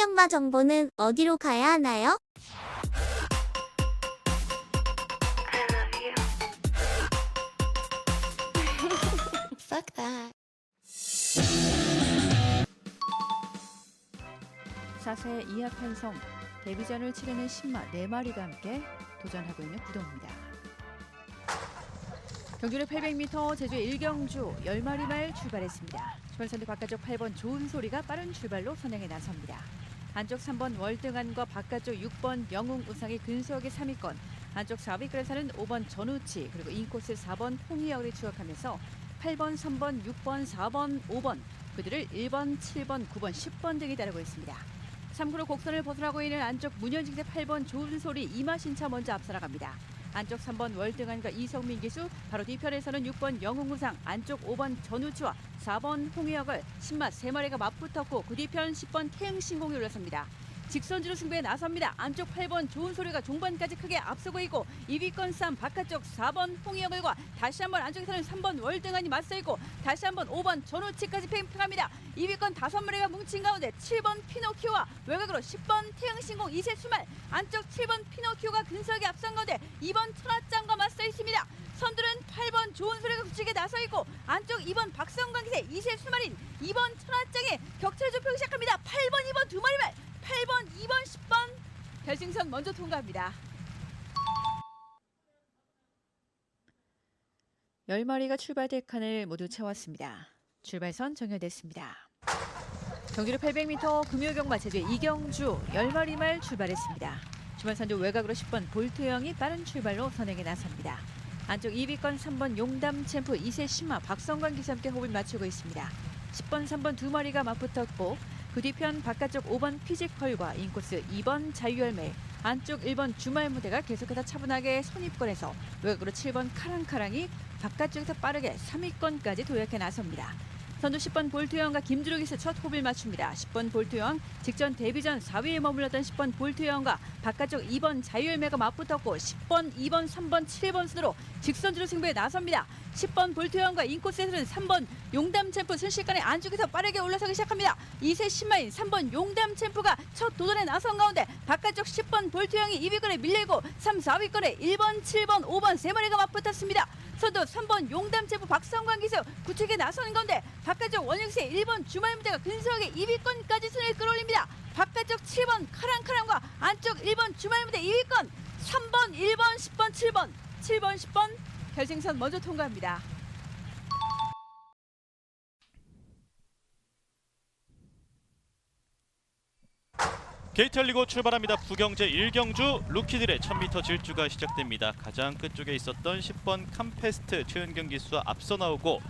경마 정보는 어디로 가야 하나요? Fuck that. 사세 이하 편성 데뷔전을 치르는 신마 4마리가 함께 도전하고 있는 구동입니다. 경주는 800m 제주 일경주 10마리 말 출발했습니다. 주변선두 바깥쪽 8번 좋은 소리가 빠른 출발로 선행에 나섭니다. 안쪽 3번 월등한과 바깥쪽 6번 영웅 우상이 근소하게 3위권 안쪽 4위권에서는 5번 전우치 그리고 인코스 4번 홍희열이 추격하면서 8번, 3번, 6번, 4번, 5번 그들을 1번, 7번, 9번, 10번 등이 따르고 있습니다. 3구로 곡선을 벗어나고 있는 안쪽 문현직대 8번 좋은 소리 이마신차 먼저 앞서 나갑니다. 안쪽 3번 월등한과 이성민 기수 바로 뒤편에서는 6번 영웅우상 안쪽 5번 전우치와 4번 홍혜혁을 신맛 3마리가 맞붙었고 그 뒤편 10번 태흥신공이 올라섭니다. 직선주로 승부에 나섭니다. 안쪽 8번 좋은 소리가 종반까지 크게 앞서고 있고 2위권 싸움 바깥쪽 4번 홍희영을과 다시 한번 안쪽에서는 3번 월등한이 맞서 있고 다시 한번 5번 전우치까지 팽팽합니다. 2위권 5마리가 뭉친 가운데 7번 피노키오와 외곽으로 10번 태양신공 이세 수말 안쪽 7번 피노키오가 근소하게 앞선 가운데 2번 천하짱과 맞서 있습니다. 선두는 8번 좋은 소리가 굳히게 나서 있고 안쪽 2번 박성광 기세 이세 수말인 2번 천하짱의 격차를 좁히기 시작합니다. 8번 2번 두 마리 말 8번 2번 10번 결승선 먼저 통과합니다. 10마리가 출발될 칸을 모두 채웠습니다. 출발선 정렬됐습니다. 경주로 800m 금요경마 제주 이경주 10마리 말 출발했습니다. 주말선두 외곽으로 10번 볼트형이 빠른 출발로 선행에 나섭니다. 안쪽 2위권 3번 용담 챔프 이세 신마 박성관 기사 함께 호흡을 맞추고 있습니다. 10번 3번 두 마리가 맞붙었고 그 뒤편 바깥쪽 5번 피지컬과 인코스 2번 자유열매 안쪽 1번 주말 무대가 계속해서 차분하게 선입권에서 외곽으로 7번 카랑카랑이 바깥쪽에서 빠르게 3위권까지 도약해 나섭니다. 선두 10번 볼트여왕과 김주록이서 첫 호흡을 맞춥니다. 10번 볼트여왕 직전 데뷔전 4위에 머물렀던 10번 볼트여왕과 바깥쪽 2번 자유열매가 맞붙었고 10번, 2번, 3번, 7번 순으로 직선주로 승부에 나섭니다. 10번 볼트여왕과 인코스에서는 3번 용담 챔프 순식간에 안쪽에서 빠르게 올라서기 시작합니다. 2세 신마인 3번 용담 챔프가 첫 도전에 나선 가운데 바깥쪽 10번 볼트여왕이 2위권에 밀리고 3, 4위권에 1번, 7번, 5번 세 마리가 맞붙었습니다. 선두 3번 용담 챔프 박성광 기수 구책에 나서는 가운데 바깥쪽 원영세 1번 주말무대가 근소하게 2위권까지 순을 끌어올립니다. 바깥쪽 7번 카랑카랑과 안쪽 1번 주말무대 2위권 3번 1번 10번 7번 7번 10번 결승선 먼저 통과합니다. 게이트 열리고 출발합니다. 부경제 1경주 루키들의 1000m 질주가 시작됩니다. 가장 끝쪽에 있었던 10번 캄페스트 최은경 기수와 앞서 나오고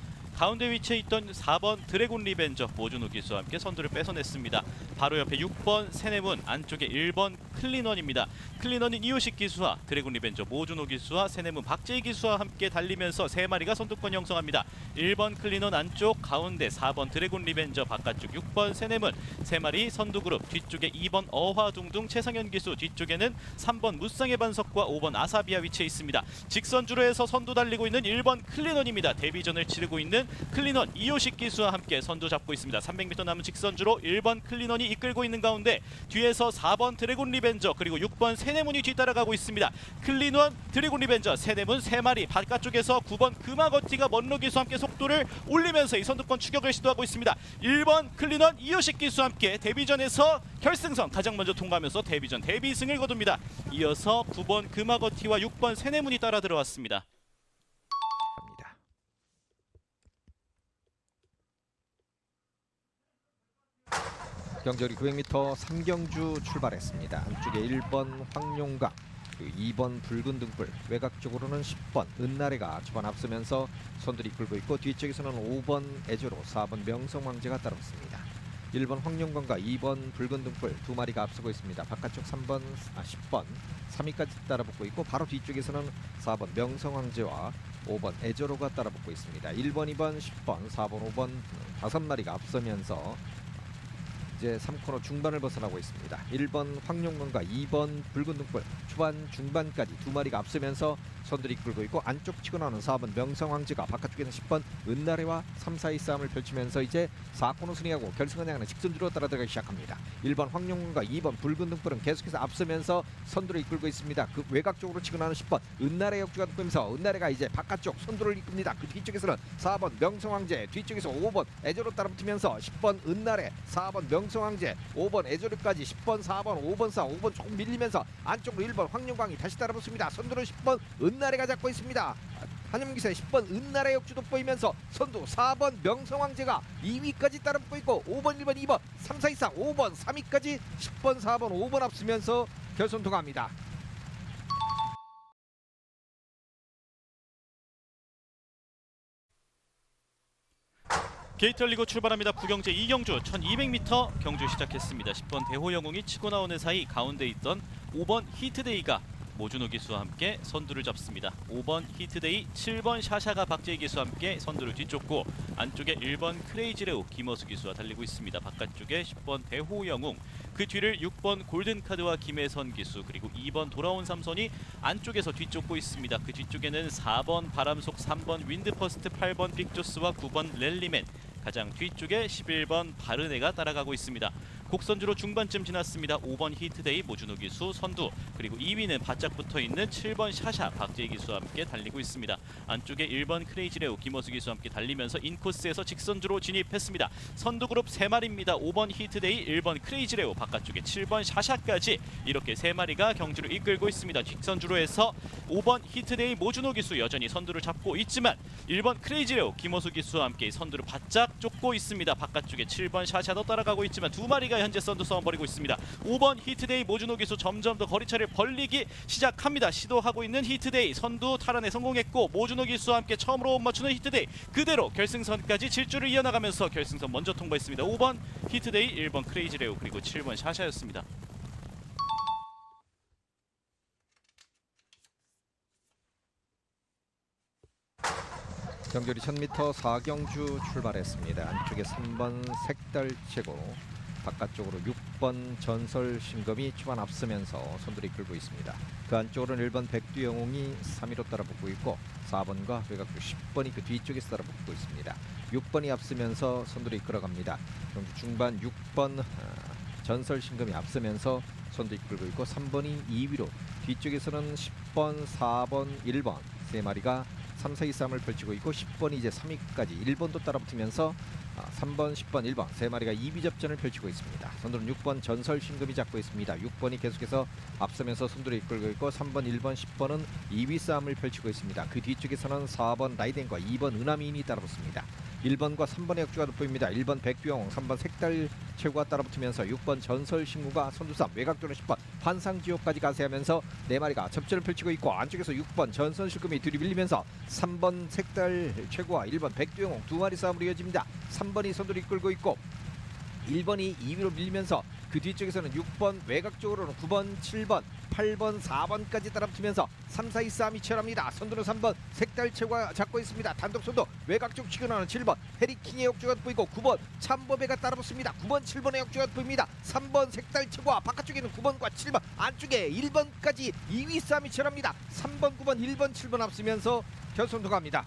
가운데 위치해 있던 4번 드래곤 리벤저 모준호 기수와 함께 선두를 뺏어냈습니다. 바로 옆에 6번 세네문 안쪽에 1번 클린원입니다. 클린원인 이호식 기수와 드래곤 리벤저 모준호 기수와 세네문 박재희 기수와 함께 달리면서 세 마리가 선두권 형성합니다. 1번 클린원 안쪽 가운데 4번 드래곤 리벤저 바깥쪽 6번 세네문 세 마리 선두 그룹 뒤쪽에 2번 어화둥둥 최상현 기수 뒤쪽에는 3번 무쌍의 반석과 5번 아사비아 위치해 있습니다. 직선주로 해서 선두 달리고 있는 1번 클린원입니다. 데뷔전을 치르고 있는 클린원 이호식 기수와 함께 선두 잡고 있습니다. 300m 남은 직선주로 1번 클린원이 이끌고 있는 가운데 뒤에서 4번 드래곤 리벤저 그리고 6번 세네문이 뒤따라가고 있습니다. 클린원 드래곤 리벤저 세네문 세 마리 바깥쪽에서 9번 금화거티가 먼로 기수와 함께 속도를 올리면서 이 선두권 추격을 시도하고 있습니다. 1번 클린원 이호식 기수와 함께 데뷔전에서 결승선 가장 먼저 통과하면서 데뷔전 데뷔승을 거둡니다. 이어서 9번 금화거티와 6번 세네문이 따라 들어왔습니다. 경절이 900m 삼경주 출발했습니다. 안쪽에 1번 황용각, 그리고 2번 붉은 등불, 외곽 쪽으로는 10번 은나래가 초반 앞서면서 선두를 이끌고 있고 뒤쪽에서는 5번 애조로 4번 명성왕제가 따라붙습니다. 1번 황용광과 2번 붉은 등불 두 마리가 앞서고 있습니다. 바깥쪽 3번, 아 10번, 3위까지 따라붙고 있고 바로 뒤쪽에서는 4번 명성왕제와 5번 에저로가 따라붙고 있습니다. 1번, 2번, 10번, 4번, 5번 다섯 마리가 앞서면서 이제 3코너 중반을 벗어나고 있습니다. 1번 황룡건과 2번 붉은 등불 초반 중반까지 두 마리가 앞서면서 선두를 이끌고 있고 안쪽 치고 나오는 4번 명성황제가 바깥쪽에서 10번 은나래와 3, 4위 싸움을 펼치면서 이제 4코너 순위하고 결승을 향하는 직선주로 따라 들어가기 시작합니다. 1번 황룡건과 2번 붉은 등불은 계속해서 앞서면서 선두를 이끌고 있습니다. 그 외곽 쪽으로 치고 나오는 10번 은나래 역주가 돋보면서 은나래가 이제 바깥쪽 선두를 이끕니다. 그 뒤쪽에서는 4번 명성황제 뒤쪽에서 5번 애조로 따라붙으면서 10번 은나래 4번 명성황제 5번 애조르까지 10번 4번 5번 4 5번 조금 밀리면서 안쪽으로 1번 황룡광이 다시 따라붙습니다. 선두를 10번 은 나래가 잡고 있습니다. 한영기세 10번 은나래 역주도 보이면서 선두 4번 명성황제가 2위까지 따라붙고 있고 5번 1번 2번 3 4 2 4 5번 3위까지 10번 4번 5번 앞서면서 결선 통합니다. 게이트 열리고 출발합니다. 부경제 이경주 1200m 경주 시작했습니다. 10번 대호 영웅이 치고 나오는 사이 가운데 있던 5번 히트데이가 모준호 기수와 함께 선두를 잡습니다. 5번 히트데이, 7번 샤샤가 박재희 기수와 함께 선두를 뒤쫓고 안쪽에 1번 크레이지레오 김어수 기수와 달리고 있습니다. 바깥쪽에 10번 대호 영웅, 그 뒤를 6번 골든카드와 김혜선 기수 그리고 2번 돌아온 삼선이 안쪽에서 뒤쫓고 있습니다. 그 뒤쪽에는 4번 바람속 3번 윈드퍼스트 8번 빅조스와 9번 랠리맨 가장 뒤쪽에 11번 바르네가 따라가고 있습니다. 곡선주로 중반쯤 지났습니다. 5번 히트데이 모준호 기수 선두 그리고 2위는 바짝 붙어있는 7번 샤샤 박재희 기수와 함께 달리고 있습니다. 안쪽에 1번 크레이지레오 김어수 기수와 함께 달리면서 인코스에서 직선주로 진입했습니다. 선두 그룹 3마리입니다. 5번 히트데이 1번 크레이지레오 바깥쪽에 7번 샤샤까지 이렇게 3마리가 경주를 이끌고 있습니다. 직선주로 해서 5번 히트데이 모준호 기수 여전히 선두를 잡고 있지만 1번 크레이지레오 김어수 기수와 함께 선두를 바짝 쫓고 있습니다. 바깥쪽에 7번 샤샤도 따라가고 있지만 두 마리가 현재 선두 싸움 벌이고 있습니다. 5번 히트데이 모준호 기수 점점 더 거리차를 벌리기 시작합니다. 시도하고 있는 히트데이 선두 탈환에 성공했고 모준호 기수와 함께 처음으로 못 맞추는 히트데이 그대로 결승선까지 질주를 이어나가면서 결승선 먼저 통과했습니다. 5번 히트데이, 1번 크레이지레오 그리고 7번 샤샤였습니다. 경주리 1000m 4경주 출발했습니다. 안쪽에 3번 색달채고 바깥쪽으로 6번 전설 신검이 초반 앞서면서 선두를 이끌고 있습니다. 그 안쪽으로는 1번 백두영웅이 3위로 따라붙고 있고 4번과 외곽쪽 10번이 그 뒤쪽에서 따라붙고 있습니다. 6번이 앞서면서 선두를 이끌어갑니다. 경주 중반 6번 아, 전설 신검이 앞서면서 선두 이끌고 있고 3번이 2위로 뒤쪽에서는 10번, 4번, 1번 세 마리가 3, 4, 2 싸움을 펼치고 있고 10번이 이제 3위까지 1번도 따라붙으면서 아, 3번, 10번, 1번 세 마리가 2위 접전을 펼치고 있습니다. 선두는 6번 전설 신금이 잡고 있습니다. 6번이 계속해서 앞서면서 선두를 이끌고 있고 3번, 1번, 10번은 2위 싸움을 펼치고 있습니다. 그 뒤쪽에서는 4번 라이덴과 2번 은하미인이 따라붙습니다. 1번과 3번의 역주가 돋보입니다. 1번 백두영, 3번 색달 최고가 따라붙으면서 6번 전설 신구가 선두삼 외곽도는 10번 환상지옥까지 가세하면서 네 마리가 접전을 펼치고 있고 안쪽에서 6번 전설 신금이 들이밀리면서 3번 색달 최고와 1번 백두영 두 마리 싸움으로 이어집니다. 3번이 선두를 이끌고 있고 1번이 2위로 밀리면서 그 뒤쪽에서는 6번 외곽 쪽으로는 9번, 7번, 8번, 4번까지 따라붙으면서 3, 4, 2 싸움이 치열합니다. 선두는 3번 색달 최고가 잡고 있습니다. 단독 선두 외곽 쪽 나오는 7번 해리킹의 역주가 보이고 9번 참보배가 따라붙습니다. 9번, 7번의 역주가 보입니다. 3번 색달 최고와 바깥쪽에는 9번과 7번 안쪽에 1번까지 2위 싸움이 치열합니다. 3번, 9번, 1번, 7번 앞서면서 결선 통합니다.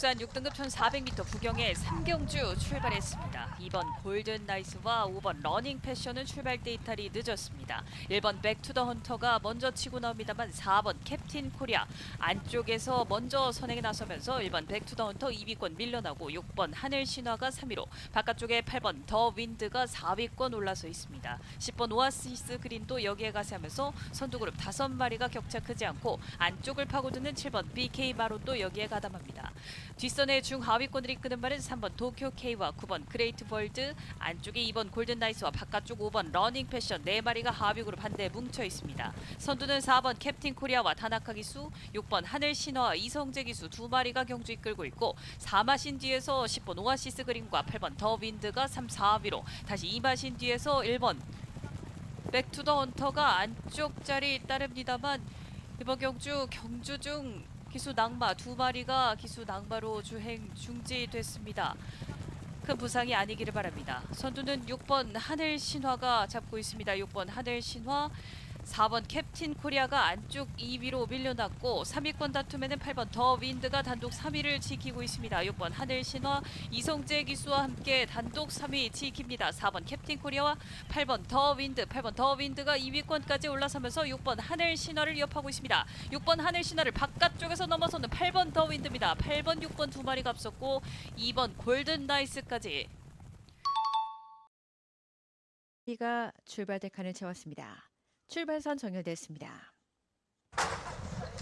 국산 6등급 1400m 부경의 3경주 출발했습니다. 2번 골든 나이스와 5번 러닝 패션은 출발 때 이탈이 늦었습니다. 1번 백투더 헌터가 먼저 치고 나옵니다만 4번 캡틴 코리아 안쪽에서 먼저 선행에 나서면서 1번 백투더 헌터 2위권 밀려나고 6번 하늘 신화가 3위로 바깥쪽에 8번 더 윈드가 4위권 올라서 있습니다. 10번 오아시스 그린도 여기에 가세하면서 선두그룹 5마리가 격차 크지 않고 안쪽을 파고드는 7번 BK 마론도 여기에 가담합니다. 뒷선의 중하위권을 이끄는 말은 3번 도쿄 K와 9번 그레이트 월드 안쪽에 2번 골든 나이스와 바깥쪽 5번 러닝 패션 네 마리가 하위 그룹 한대 뭉쳐 있습니다. 선두는 4번 캡틴 코리아와 다나카 기수, 6번 하늘 신화와 이성재 기수 두 마리가 경주 이끌고 있고 4마신 뒤에서 10번 오아시스 그린과 8번 더 윈드가 3, 4위로 다시 2마신 뒤에서 1번 백투더 헌터가 안쪽 자리 따릅니다만 이번 경주 경주 중 기수 낭마 두 마리가 기수 낭마로 주행 중지됐습니다. 큰 부상이 아니기를 바랍니다. 선두는 6번 하늘 신화가 잡고 있습니다. 6번 하늘 신화 4번 캡틴 코리아가 안쪽 2위로 밀려났고 3위권 다툼에는 8번 더 윈드가 단독 3위를 지키고 있습니다. 6번 하늘 신화 이성재 기수와 함께 단독 3위 지킵니다. 4번 캡틴 코리아와 8번 더 윈드, 8번 더 윈드가 2위권까지 올라서면서 6번 하늘 신화를 위협하고 있습니다. 6번 하늘 신화를 바깥쪽에서 넘어서는 8번 더 윈드입니다. 8번, 6번 두 마리가 앞섰고 2번 골든 나이스까지 가 출발대 칸을 채웠습니다. 출발선 정렬됐습니다.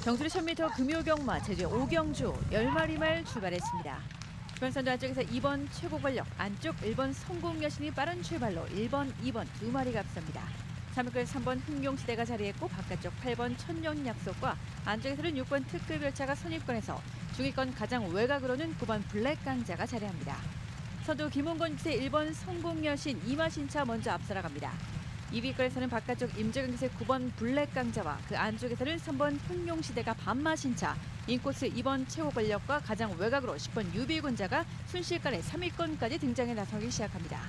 경주리 1000m 금요 경마 제주 5경주 10마리 말 출발했습니다. 주변선도 안쪽에서 2번 최고 권력, 안쪽 1번 성공 여신이 빠른 출발로 1번, 2번 두 마리가 앞섭니다. 3위권 3번 흥룡시대가 자리했고 바깥쪽 8번 천년 약속과 안쪽에서는 6번 특급 열차가 선입권에서 중위권 가장 외곽으로는 9번 블랙 강자가 자리합니다. 선두 김홍건 기세 1번 성공여신 이마신차 먼저 앞서 나갑니다. 2위권에서는 바깥쪽 임재근 기세 9번 블랙 강자와 그 안쪽에서는 3번 흥룡시대가 반마신차 인코스 2번 최고 권력과 가장 외곽으로 10번 유비군자가 순식간에 3위권까지 등장해 나서기 시작합니다.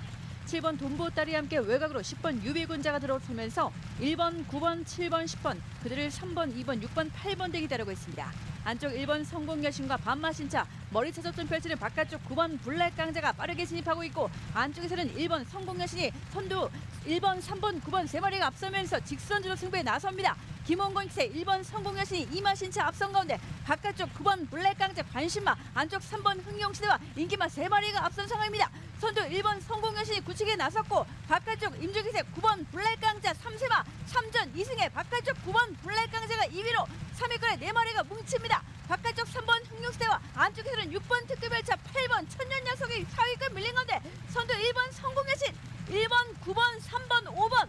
7번 돈보따리 함께 외곽으로 10번 유비군자가 들어서면서 1번, 9번, 7번, 10번 그들을 3번, 2번, 6번, 8번 대 기다리고 있습니다. 안쪽 1번 성공여신과 반마신차 머리 차적점 펼치는 바깥쪽 9번 블랙 강자가 빠르게 진입하고 있고 안쪽에서는 1번 성공여신이 선두 1번, 3번, 9번 세 마리가 앞서면서 직선주로 승부에 나섭니다. 김원건 기세 1번 성공 여신이 이마신 차 앞선 가운데 바깥쪽 9번 블랙 강자 관심마 안쪽 3번 흥룡시대와 인기마 세 마리가 앞선 상황입니다. 선두 1번 성공 여신이 굳히게 나섰고 바깥쪽 임주기세 9번 블랙 강자 3세마 3전 2승에 바깥쪽 9번 블랙 강자가 2위로 3위권에 4마리가 뭉칩니다. 바깥쪽 3번 흥룡시대와 안쪽에서는 6번 특급열차 8번 천년 녀석이 4위권 밀린 가운데 선두 1번 성공여신 1번 9번 3번 5번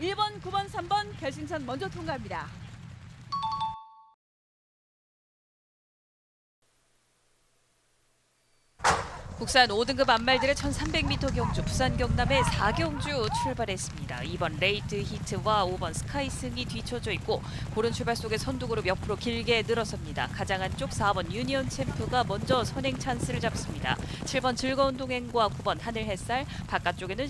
1번 9번 3번 결승선 먼저 통과합니다. 국산 5등급 안말들의 1300m 경주 부산 경남의 4경주 출발했습니다. 2번 레이드 히트와 5번 스카이승이 뒤쳐져 있고 고른 출발 속에 선두그룹 옆으로 길게 늘어섭니다. 가장 안쪽 4번 유니언 챔프가 먼저 선행 찬스를 잡습니다. 7번 즐거운 동행과 9번 하늘 햇살 바깥쪽에는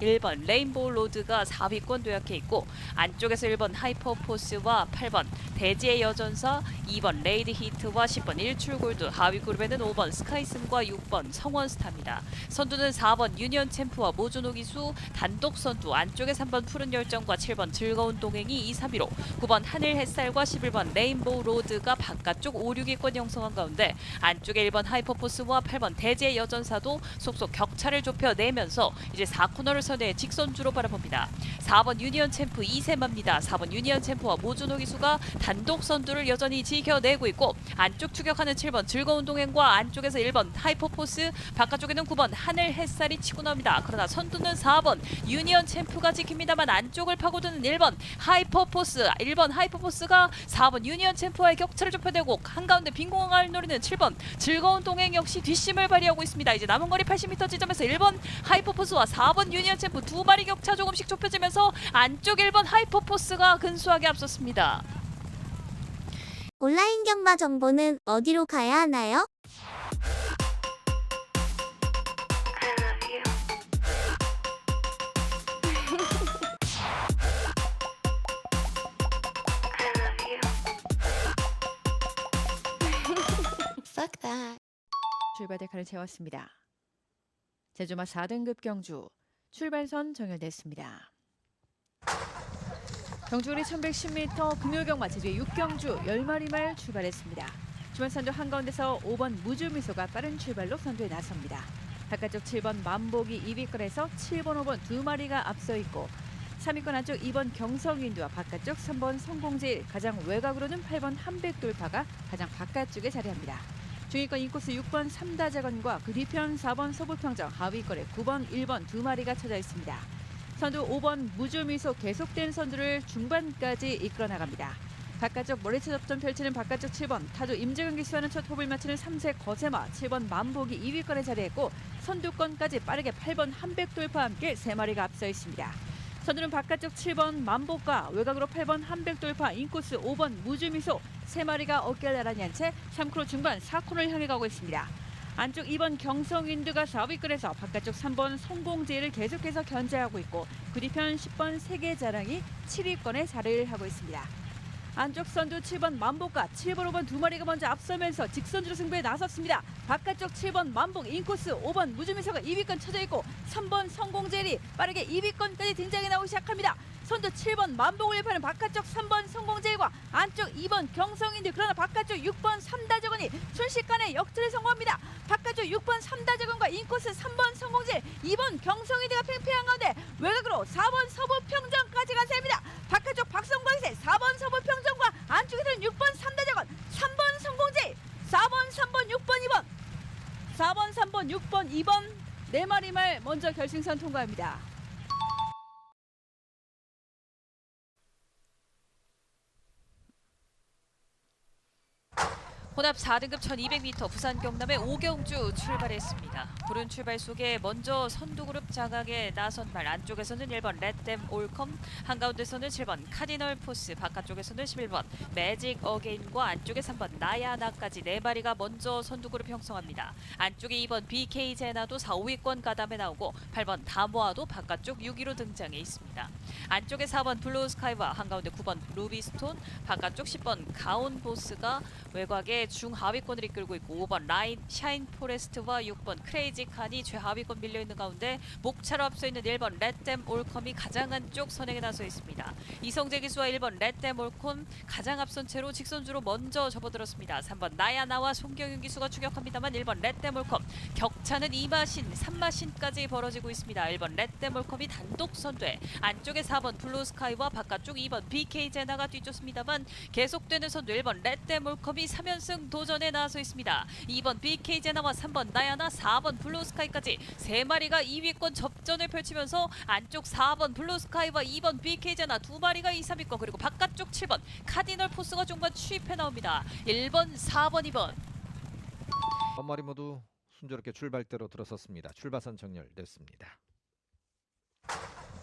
11번 레인보우 로드가 4위권 도약해 있고 안쪽에서 1번 하이퍼포스와 8번 대지의 여전사 2번 레이드 히트와 10번 일출골드 하위 그룹에는 5번 스카이승과 6번 성원스타입니다. 선두는 4번 유니언 챔프와 모주노 기수 단독 선두 안쪽에 3번 푸른 열정과 7번 즐거운 동행이 2, 3위로 9번 하늘 햇살과 11번 레인보우 로드가 바깥쪽 5, 6위권 형성한 가운데 안쪽에 1번 하이퍼포스와 8번 대지의 여전사도 속속 격차를 좁혀 내면서 이제 4코너를 선해 직선주로 바라봅니다. 4번 유니언 챔프 이세마입니다. 4번 유니언 챔프와 모주노 기수가 단독 선두를 여전히 지켜내고 있고 안쪽 추격하는 7번 즐거운 동행과 안쪽에서 1번 하이퍼포스 바깥쪽에는 9번 하늘 햇살이 치고 나옵니다. 그러나 선두는 4번 유니언 챔프가 지킵니다만 안쪽을 파고드는 1번 하이퍼포스 1번 하이퍼포스가 4번 유니언 챔프와의 격차를 좁혀내고 한가운데 빈 공간을 노리는 7번 즐거운 동행 역시 뒷심을 발휘하고 있습니다. 이제 남은 거리 80m 지점에서 1번 하이퍼포스와 4번 유니언 챔프 두 마리 격차 조금씩 좁혀지면서 안쪽 1번 하이퍼포스가 근소하게 앞섰습니다. 온라인 경마 정보는 어디로 가야 하나요? 출발대 칸을 채웠습니다. 제주마 4등급 경주 출발선 정렬됐습니다. 경주리 1110m 금요경마 제주의 6경주 10마리 말 출발했습니다. 주말 선두 한가운데서 5번 무주미소가 빠른 출발로 선두에 나섭니다. 바깥쪽 7번 만복이 2위권에서 7번, 5번 두 마리가 앞서 있고 3위권 안쪽 2번 경성윈드와 바깥쪽 3번 성공제일 가장 외곽으로는 8번 한백돌파가 가장 바깥쪽에 자리합니다. 중위권 인코스 6번 삼다자건과 그 뒤편 4번 서부평정 하위권에 9번, 1번 두 마리가 쳐져 있습니다. 선두 5번 무주미소 계속된 선두를 중반까지 이끌어 나갑니다. 바깥쪽 머리채 접점 펼치는 바깥쪽 7번 타조 임재근 기수와는 첫 호흡을 맞추는 3세 거세마 7번 만복이 2위권에 자리했고 선두권까지 빠르게 8번 한백 돌파와 함께 세 마리가 앞서 있습니다. 선두는 바깥쪽 7번 만복과 외곽으로 8번 한백 돌파 인코스 5번 무주미소 세 마리가 어깨를 나란히 한 채 3코너 중반 4코너를 향해 가고 있습니다. 안쪽 2번 경성인드가 4위권에서 바깥쪽 3번 성공제를 계속해서 견제하고 있고 그 뒤편 10번 세계자랑이 7위권에 자리를 하고 있습니다. 안쪽 선두 7번 만복과 7번 5번 두 마리가 먼저 앞서면서 직선주로 승부에 나섰습니다. 바깥쪽 7번 만복 인코스 5번 무주미소가 2위권 쳐져 있고 3번 성공제리 빠르게 2위권까지 등장해 나오기 시작합니다. 선두 7번 만복을 일파는 바깥쪽 3번 성공제일과 안쪽 2번 경성인들 그러나 바깥쪽 6번 삼다저건이 순식간에 역전에 성공합니다. 바깥쪽 6번 삼다저건과 인코스 3번 성공제 2번 경성인들가 팽팽한 가운데 외곽으로 4번 서부평정까지 가세합니다. 바깥쪽 박성광세 4번 서부평정과 안쪽에서는 6번 삼다저건 3번 성공제 4번 3번 6번 2번 4번 3번 6번 2번 네 마리 말 먼저 결승선 통과합니다. 혼합 4등급 1200m 부산 경남의 오경주 출발했습니다. 구른 출발 속에 먼저 선두그룹 장악에 나선 말 안쪽에서는 1번 레댐 올컴 한가운데서는 7번 카디널 포스 바깥쪽에서는 11번 매직 어게인과 안쪽에 3번 나야나까지 네 마리가 먼저 선두그룹 형성합니다. 안쪽에 2번 BK 제나도 4, 5위권 가담에 나오고 8번 다모아도 바깥쪽 6위로 등장해 있습니다. 안쪽에 4번 블루스카이와 한가운데 9번 루비스톤 바깥쪽 10번 가온 보스가 외곽에 중하위권을 이끌고 있고 5번 라인 샤인 포레스트와 6번 크레이지 칸이 최하위권 밀려 있는 가운데 목차로 앞서 있는 1번 레댐 올컴이 가장 안쪽 선행에 나서 있습니다. 이성재 기수와 1번 레댐 올컴 가장 앞선 채로 직선주로 먼저 접어들었습니다. 3번 나야나와 송경윤 기수가 추격합니다만 1번 레댐 올컴 격차는 2마신 3마신까지 벌어지고 있습니다. 1번 레댐 올컴이 단독 선두에 안쪽에 4번 블루스카이와 바깥쪽 2번 BK 제나가 뒤쫓습니다만 계속되는 선두 1번 레댐 올컴이 3연승 도전에 나서 있습니다. 2번 BK 제나와 3번 나야나 4번 블루스카이까지 세 마리가 2위권 접전을 펼치면서 안쪽 4번 블루스카이와 2번 BK 제나 두 마리가 2, 3위권 그리고 바깥쪽 7번 카디널 포스가 중간 추입해 나옵니다. 1번, 4번, 2번. 한 마리 모두 순조롭게 출발대로 들어섰습니다. 출발선 정렬됐습니다.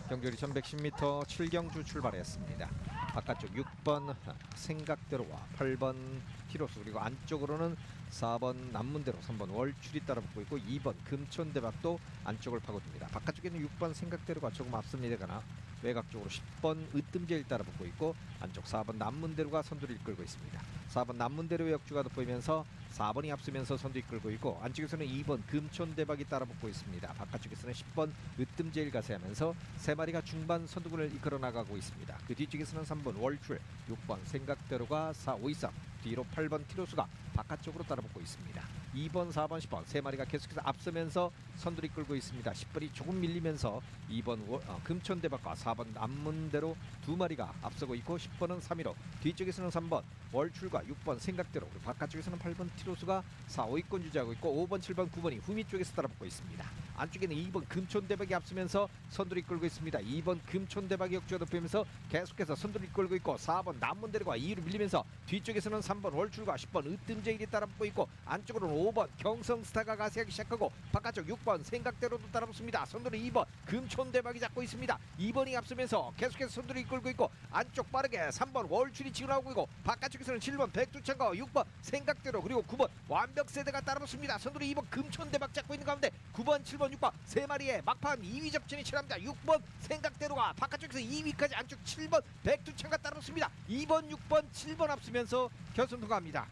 경距리 1110m 7경주 출발했습니다. 바깥쪽 6번 생각대로와 8번 티로스 그리고 안쪽으로는 4번 남문대로 3번 월출이 따라붙고 있고 2번 금촌대박도 안쪽을 파고듭니다. 바깥쪽에는 6번 생각대로가 조금 앞섭니다 가나 외곽 쪽으로 10번 으뜸제일 따라붙고 있고 안쪽 4번 남문대로가 선두를 이끌고 있습니다. 4번 남문대로의 역주가 돋보이면서 4번이 앞서면서 선두 이끌고 있고 안쪽에서는 2번 금촌대박이 따라붙고 있습니다. 바깥쪽에서는 10번 으뜸제일 가세하면서 세 마리가 중반 선두군을 이끌어 나가고 있습니다. 그 뒤쪽에서는 3번 월출, 6번 생각대로가 4, 5, 2, 3 뒤로 8번 티로스가 바깥쪽으로 따라붙고 있습니다. 2번, 4번, 10번 세 마리가 계속해서 앞서면서 선두를 이끌고 있습니다. 10번이 조금 밀리면서 2번 월- 어, 금촌대박과 4번 남문대로 두 마리가 앞서고 있고 10번은 3위로 뒤쪽에서는 3번 월출과 6번 생각대로 바깥쪽에서는 8번 티로스가 4, 5위권 유지하고 있고 5번, 7번, 9번이 후미 쪽에서 따라붙고 있습니다. 안쪽에는 2번 금촌대박이 앞서면서 선두를 이끌고 있습니다. 2번 금촌대박이 역주가 덮이면서 계속해서 선두를 이끌고 있고 4번 남문대로가 2위로 밀리면서 뒤쪽에서는 3번 월출과 10번 으뜸제일이 따라붙고 있고 안쪽으로는 5번 경성스타가 가세하기 시작하고 바깥쪽 6번 생각대로도 따라붙습니다. 선두는 2번 금촌대박이 잡고 있습니다. 2번이 앞서면서 계속해서 선두를 이끌고 있고 안쪽 빠르게 3번 월출이 치고 나오고 있고 바깥쪽에서는 7번 백두창과 6번 생각대로 그리고 9번 완벽세대가 따라붙습니다. 선두는 2번 금촌대박 잡고 있는 가운데 9번 7번 6번 세 마리의 막판 2위 접전이 치랍니다. 6번 생각대로가 바깥쪽에서 2위까지 안쪽 7번 백두창과 따라붙습니다. 2번 6번 7번 앞서면서 결선 통과합니다.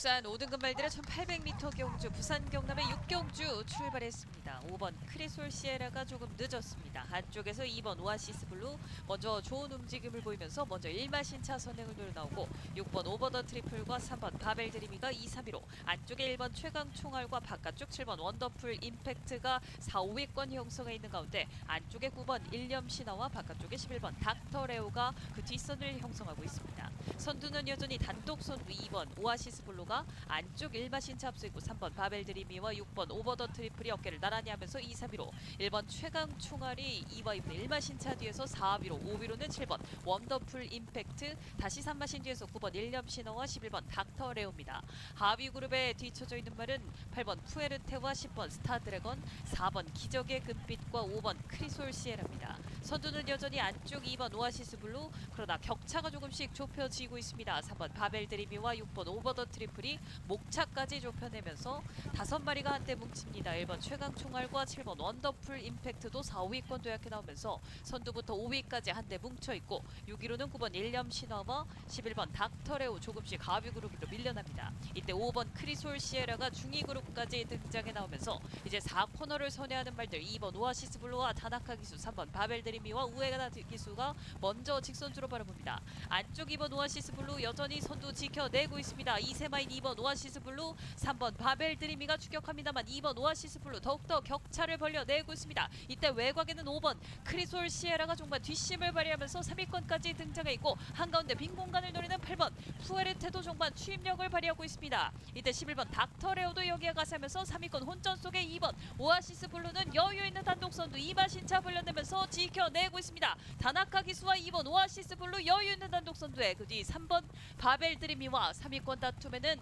국산 5등급 말들의 1800m 경주 부산 경남의 6경주 출발했습니다. 5번 크리솔 시에라가 조금 늦었습니다. 한쪽에서 2번 오아시스 블루 먼저 좋은 움직임을 보이면서 먼저 1마신 차 선행을 노려 나오고 6번 오버더 트리플과 3번 바벨 드리미가 2, 3위로 안쪽에 1번 최강 총알과 바깥쪽 7번 원더풀 임팩트가 4, 5위권 형성해 있는 가운데 안쪽에 9번 일념 신화와 바깥쪽에 11번 닥터 레오가 그 뒷선을 형성하고 있습니다. 선두는 여전히 단독 선두 2번 오아시스 블루가 선두가 안쪽 1마신차 앞서 있고 3번 바벨 드리미와 6번 오버 더 트리플이 어깨를 나란히 하면서 2, 3위로 1번 최강 총알이 2와 2분의 1마 신차 뒤에서 4위로 5위로는 7번 원더풀 임팩트 다시 3마 신 뒤에서 9번 일념 신호와 11번 닥터 레오입니다. 하위 그룹에 뒤쳐져 있는 말은 8번 푸에르테와 10번 스타 드래건 4번 기적의 금빛과 5번 크리솔 시에라입니다. 선두는 여전히 안쪽 2번 오아시스 블루 그러나 격차가 조금씩 좁혀지고 있습니다. 3번 바벨 드리미와 6번 오버 더 트리플이 목차까지 좁혀내면서 다섯 마리가 한때 뭉칩니다. 1번 최강 총알과 7번 원더풀 임팩트도 4, 5위권 도 약해 나오면서 선두부터 5위까지 한때 뭉쳐 있고 6위로는 9번 일념 신화와 11번 닥터레오 조금씩 하위 그룹으로 밀려납니다. 이때 5번 크리솔 시에라가 중위 그룹까지 등장해 나오면서 이제 4코너를 선회하는 말들 2번 오아시스 블루와 다나카 기수 3번 바벨 드 리미와 우에가나 기수가 먼저 직선주로 바라봅니다. 안쪽 2번 오아시스 블루 여전히 선두 지켜내고 있습니다. 이세마인 2번 오아시스 블루 3번 바벨 드리미가 추격합니다만 2번 오아시스 블루 더욱더 격차를 벌려내고 있습니다. 이때 외곽에는 5번 크리솔 시에라가 정말 뒷심을 발휘하면서 3위권까지 등장해 있고 한가운데 빈 공간을 노리는 8번 푸에르테도 정말 추임력을 발휘하고 있습니다. 이때 11번 닥터 레오도 여기에 가세하면서 3위권 혼전 속에 2번 오아시스 블루는 여유 있는 단독 선두 이마신차 불려내면서 지켜 내고 있습니다. 다나카 기수와 2번 오아시스 블루 여유 있는 단독 선두에 그 뒤 3번 바벨 드리미와 3위권 다툼에는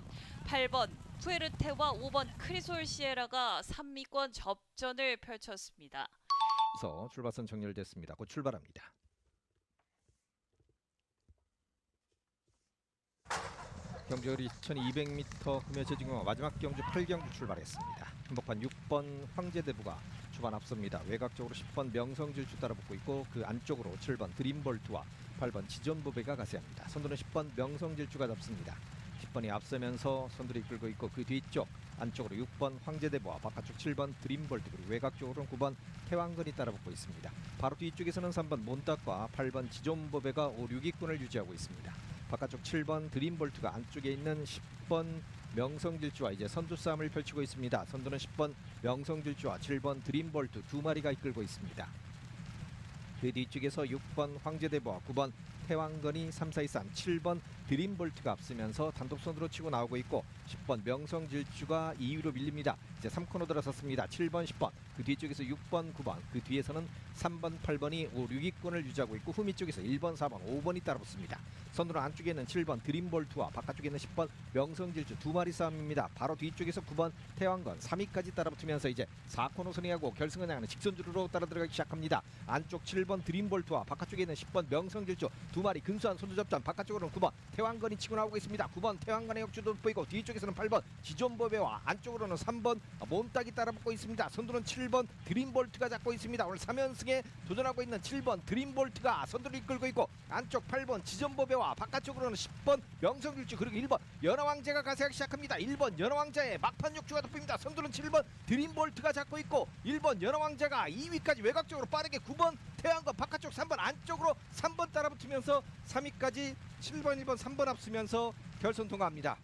8번 푸에르테와 5번 크리솔 시에라가 3위권 접전을 펼쳤습니다. 그래서 출발선 정렬됐습니다. 곧 출발합니다. 경주거리 2200m 금여 재진공 마지막 경주 8경주 출발했습니다. 한복판 6번 황제대부가 초반 앞섭니다. 외곽쪽으로 10번 명성질주 따라붙고 있고 그 안쪽으로 7번 드림볼트와 8번 지존보배가 가세합니다. 선두는 10번 명성질주가 잡습니다. 10번이 앞서면서 선두를 이끌고 있고 그 뒤쪽 안쪽으로 6번 황제대부와 바깥쪽 7번 드림볼트 그리고 외곽쪽으로는 9번 태왕건이 따라붙고 있습니다. 바로 뒤쪽에서는 3번 몬탁과 8번 지존보배가 5, 6위권을 유지하고 있습니다. 바깥쪽 7번 드림볼트가 안쪽에 있는 10번 명성질주와 이제 선두 싸움을 펼치고 있습니다. 선두는 10번 명성질주와 7번 드림볼트 두 마리가 이끌고 있습니다. 그 뒤쪽에서 6번 황제대부와 9번 태왕건이 3, 4, 2, 3, 7번 드림볼트가 앞서면서 단독 선두로 치고 나오고 있고 10번 명성질주가 2위로 밀립니다. 이제 3코너 들어섰습니다. 7번, 10번 그 뒤쪽에서 6번, 9번 그 뒤에서는 3번, 8번이 5, 6위권을 유지하고 있고 후미 쪽에서 1번, 4번, 5번이 따라붙습니다. 선두로 안쪽에는 7번 드림볼트와 바깥쪽에는 10번 명성질주 두 마리 싸움입니다. 바로 뒤쪽에서 9번 태왕건 3위까지 따라붙으면서 이제 4코너 선행하고 결승을 향하는 직선주로 따라 들어가기 시작합니다. 안쪽 7번 드림볼트와 바깥쪽에는 10번 명성질주 두 마리 근소한 선두 접전 바깥쪽으로는 9번 태왕건이 치고 나오고 있습니다. 9번 태왕건의 역주도 보이고 뒤쪽에서는 8번 지존보배와 안쪽으로는 3번 몬딱이 따라붙고 있습니다. 선두는 7번 드림볼트가 잡고 있습니다. 오늘 3연승에 도전하고 있는 7번 드림볼트가 선두를 이끌고 있고 안쪽 8번 지존보배와 바깥쪽으로는 10번 명성길주 그리고 1번 연화왕자가 가세하기 시작합니다. 1번 연화왕자의 막판 욕주가 돋보입니다. 선두는 7번 드림볼트가 잡고 있고 1번 연화왕자가 2위까지 외곽쪽으로 빠르게 9번 태양과 바깥쪽 3번 안쪽으로 3번 따라붙으면서 3위까지 7번 1번 3번 앞서면서 결선 통과합니다.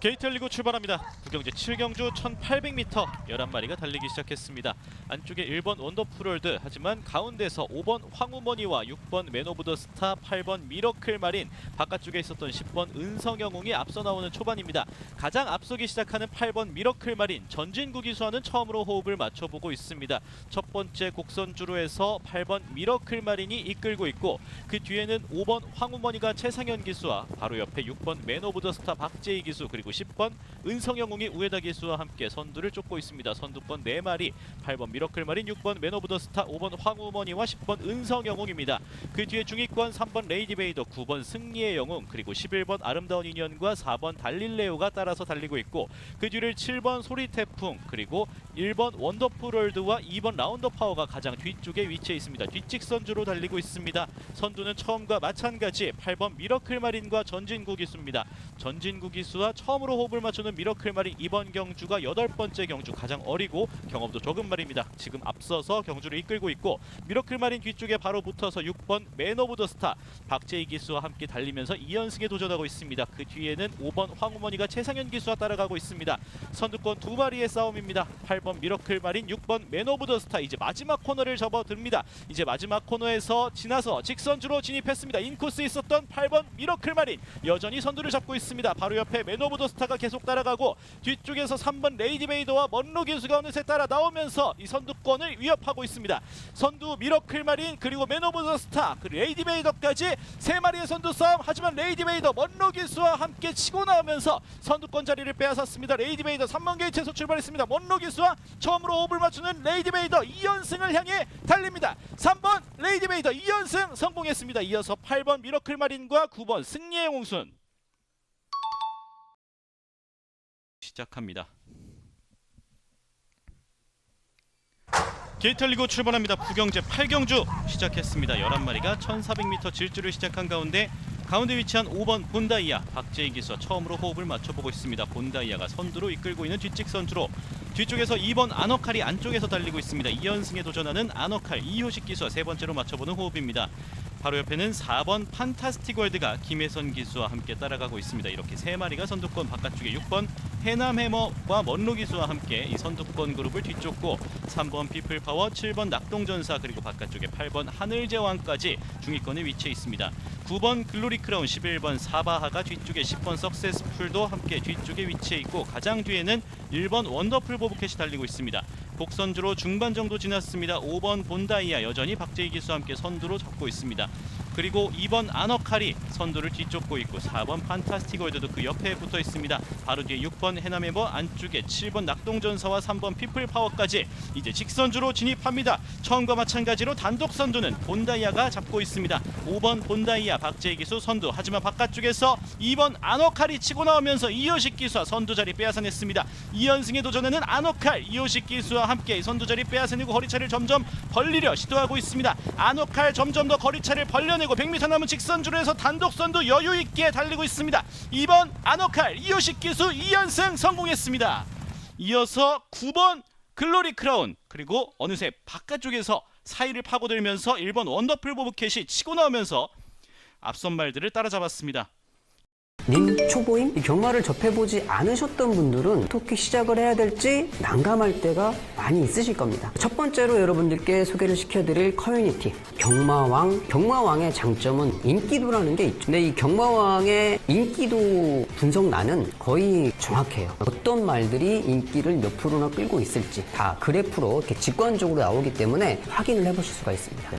게이트 열리고 출발합니다. 구경제 7경주 1800m 11마리가 달리기 시작했습니다. 안쪽에 1번 원더풀월드 하지만 가운데서 5번 황우머니와 6번 맨 오브 더 스타 8번 미러클 마린 바깥쪽에 있었던 10번 은성영웅이 앞서 나오는 초반입니다. 가장 앞서기 시작하는 8번 미러클 마린 전진구 기수와는 처음으로 호흡을 맞춰보고 있습니다. 첫 번째 곡선주로에서 8번 미러클 마린이 이끌고 있고 그 뒤에는 5번 황우머니가 최상현 기수와 바로 옆에 6번 맨 오브 더 스타 박재희 기수 그리고 10번 은성영웅이 우에다 기수와 함께 선두를 쫓고 있습니다. 선두권 4마리 8번 미러클 마린 6번 맨 오브 더 스타 5번 황우머니와 10번 은성영웅입니다. 그 뒤에 중위권 3번 레이디 베이더 9번 승리의 영웅 그리고 11번 아름다운 인연과 4번 달릴레오가 따라서 달리고 있고 그 뒤를 7번 소리 태풍 그리고 1번 원더풀 월드와 2번 라운더 파워가 가장 뒤쪽에 위치해 있습니다. 뒷직선주로 달리고 있습니다. 선두는 처음과 마찬가지 8번 미러클 마린과 전진구 기수입니다. 전진구 기수와 처음 처음으로 호흡을 맞추는 미러클 마린 이번 경주가 여덟 번째 경주 가장 어리고 경험도 적은 말입니다. 지금 앞서서 경주를 이끌고 있고 미러클 마린 뒤쪽에 바로 붙어서 6번 맨 오브 더 스타 박재희 기수와 함께 달리면서 2연승에 도전하고 있습니다. 그 뒤에는 5번 황우머니가 최상현 기수와 따라가고 있습니다. 선두권 두 마리의 싸움입니다. 8번 미러클 마린, 6번 맨 오브 더 스타 이제 마지막 코너를 접어듭니다. 이제 마지막 코너에서 지나서 직선주로 진입했습니다. 인코스에 있었던 8번 미러클 마린 여전히 선두를 잡고 있습니다. 바로 옆에 맨 오브 더 스타가 계속 따라가고 뒤쪽에서 3번 레이디 베이더와 먼로 기수가 어느새 따라 나오면서 이 선두권을 위협하고 있습니다. 선두 미러클 마린 그리고 맨 오브 더 스타 그 레이디 베이더까지 세 마리의 선두 싸움 하지만 레이디 베이더 먼로 기수와 함께 치고 나오면서 선두권 자리를 빼앗았습니다. 레이디 베이더 3번 게이트에서 출발했습니다. 먼로 기수와 처음으로 호흡을 맞추는 레이디 베이더 2연승을 향해 달립니다. 3번 레이디 베이더 2연승 성공했습니다. 이어서 8번 미러클 마린과 9번 승리의 홍순 시작합니다. 게이트 리고 출발합니다. 부경제 8경주 시작했습니다. 11마리가 1400m 질주를 시작한 가운데 가운데 위치한 5번 본다이아 박재희 기수와 처음으로 호흡을 맞춰보고 있습니다. 본다이아가 선두로 이끌고 있는 뒷직 선수로 뒤쪽에서 2번 아너칼이 안쪽에서 달리고 있습니다. 2연승에 도전하는 아너칼 이효식 기수와 세 번째로 맞춰보는 호흡입니다. 바로 옆에는 4번 판타스틱 월드가 김혜선 기수와 함께 따라가고 있습니다. 이렇게 세 마리가 선두권 바깥쪽에 6번 해남 해머와 먼로 기수와 함께 이 선두권 그룹을 뒤쫓고 3번 피플 파워, 7번 낙동전사 그리고 바깥쪽에 8번 하늘 제왕까지 중위권에 위치해 있습니다. 9번 글로리 크라운, 11번 사바하가 뒤쪽에 10번 석세스풀도 함께 뒤쪽에 위치해 있고 가장 뒤에는 1번 원더풀 보브캣이 달리고 있습니다. 복선주로 중반 정도 지났습니다. 5번 본다이아 여전히 박재희 기수와 함께 선두로 잡고 있습니다. 그리고 2번 아너칼이 선두를 뒤쫓고 있고 4번 판타스틱 월드도 그 옆에 붙어 있습니다. 바로 뒤에 6번 해남에버 안쪽에 7번 낙동전사와 3번 피플 파워까지 이제 직선주로 진입합니다. 처음과 마찬가지로 단독 선두는 본다이아가 잡고 있습니다. 5번 본다이아 박재희 기수 선두 하지만 바깥쪽에서 2번 아너칼이 치고 나오면서 이효식 기수와 선두 자리 빼앗아냈습니다. 2연승에 도전하는 아너칼 이효식 기수와 함께 선두 자리 빼앗아내고 거리차를 점점 벌리려 시도하고 있습니다. 아너칼 점점 더 거리차를 벌려 내고 100m 남은 직선주로 해서 단독 선두 여유 있게 달리고 있습니다. 2번 아너칼 이효식 기수 2연승 성공했습니다. 이어서 9번 글로리 크라운 그리고 어느새 바깥쪽에서 사이를 파고들면서 1번 원더풀 보브캣이 치고 나오면서 앞선 말들을 따라잡았습니다. 님 초보임? 이 경마를 접해보지 않으셨던 분들은 어떻게 시작을 해야 될지 난감할 때가 많이 있으실 겁니다. 첫 번째로 여러분들께 소개를 시켜드릴 커뮤니티 경마왕. 경마왕의 장점은 인기도라는 게 있죠. 근데 이 경마왕의 인기도 분석란은 거의 정확해요. 어떤 말들이 인기를 몇 프로나 끌고 있을지 다 그래프로 이렇게 직관적으로 나오기 때문에 확인을 해보실 수가 있습니다.